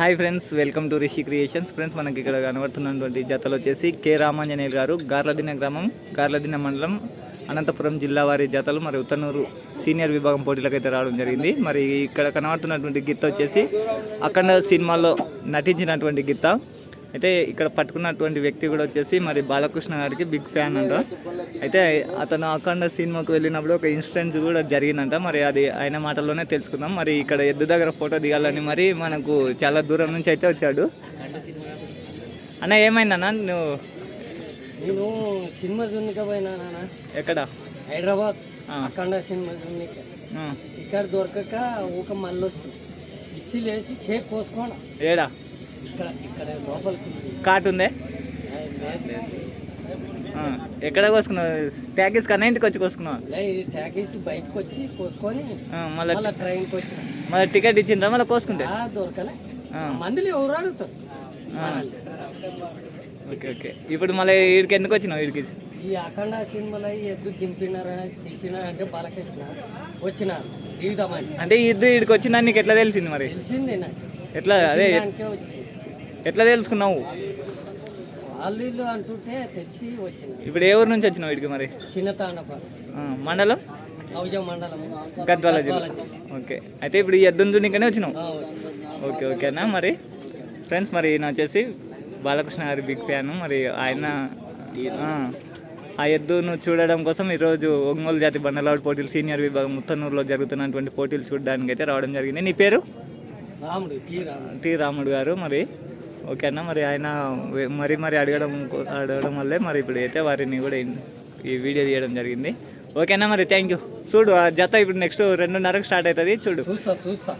Hi friends welcome to Rishi creations. Friends మనకి ఇక్కడ కనబడుతున్నటువంటి జతలు వచ్చేసి కె రామాంజనేయులు గారు గార్లదిన గ్రామం గార్లదిన మండలం అనంతపురం జిల్లా వారి జతలు మరి ఉత్తనూరు సీనియర్ విభాగం పోటీలకు అయితే రావడం జరిగింది. మరి ఇక్కడ కనబడుతున్నటువంటి గిత్త వచ్చేసి అఖండ సినిమాలో నటించినటువంటి గిత్త. అయితే ఇక్కడ పట్టుకున్నటువంటి వ్యక్తి కూడా వచ్చేసి మరి బాలకృష్ణ గారికి బిగ్ ఫ్యాన్ అంట. అయితే అతను అఖండ సినిమాకు వెళ్ళినప్పుడు ఒక ఇన్సిడెంట్ కూడా జరిగిందంట. మరి అది ఆయన మాటల్లోనే తెలుసుకుందాం. మరి ఇక్కడ ఎద్దు దగ్గర ఫోటో దిగాలని మరి మనకు చాలా దూరం నుంచి అయితే వచ్చాడు. అన్న ఏమైందన్న నువ్వు నేను సినిమా చూడనిక పోయినా ఎక్కడ? హైదరాబాద్. అఖండ సినిమా ఇక్కడ దొరకక ఊక మళ్ళీ వస్తుంది. ఇచ్చి లేచి షేక్ కోసుకోండి ఏడా? ఇక్కడ ఇక్కడ లోపలికి ఉంది. కాటు ఉందే? ఆ, ఎక్కడ కోసుకున్నావు? ట్యాగీస్ కన్నా ఇంటికి వచ్చి కోసుకున్నావు? ట్యాగేసి బయటకు వచ్చి కోసుకొని మళ్ళీ ట్రైన్కి వచ్చి. మళ్ళీ టికెట్ ఇచ్చిండ్రా మళ్ళీ కోసుకుంటే? ఆ దొరకలే. మందులు ఎవరు అడుగుతారు. Okay okay. ఇప్పుడు మళ్ళీ వీడికి ఎందుకు వచ్చినావు వీడికి ఈ అఖండ సినిమాలో ఎద్దు దింపినారా తీసినా అంటే బాలకృష్ణ దిగుదామని అంటే ఈ ఇద్దరు వీడికి వచ్చిందా నీకు ఎట్లా తెలిసింది మరి? తెలిసింది నాకు. ఎట్లా? అదే ఎట్లా తెలుసుకున్నావు? వీళ్ళు అంటుంటే తెలిసి వచ్చిన. ఇప్పుడు ఏ ఊరు నుంచి వచ్చినావు వీడికి మరి? చిన్న తాండప ఆ, మండలం? ఔజ మండలం గద్వాల జిల్లా. ఓకే. అయితే ఇప్పుడు ఈ ఎద్దును చూనికనే వచ్చినావు. ఓకే ఓకేనా మరి ఫ్రెండ్స్ మరి ఈయన వచ్చేసి బాలకృష్ణ గారి బిగ్ ఫ్యాన్. మరి ఆయన ఆ, ఎద్దును చూడడం కోసం ఈరోజు ఒంగోలు జాతి బండలాడు పోటీలు సీనియర్ విభాగం ముత్తనూరులో జరుగుతున్నటువంటి పోటీలు చూడడానికి అయితే రావడం జరిగింది. నీ పేరు? రాముడు. టి రాముడు గారు. మరి ఓకేనా? మరి ఆయన మరి మరి అడగడం అడగడం వల్లే మరి ఇప్పుడు అయితే వారిని కూడా ఈ వీడియో తీయడం జరిగింది. ఓకేనా మరి? Thank you. చూడు ఆ జత ఇప్పుడు నెక్స్ట్ రెండున్నరకు స్టార్ట్ అవుతుంది చూడు. చూస్తా చూస్తా.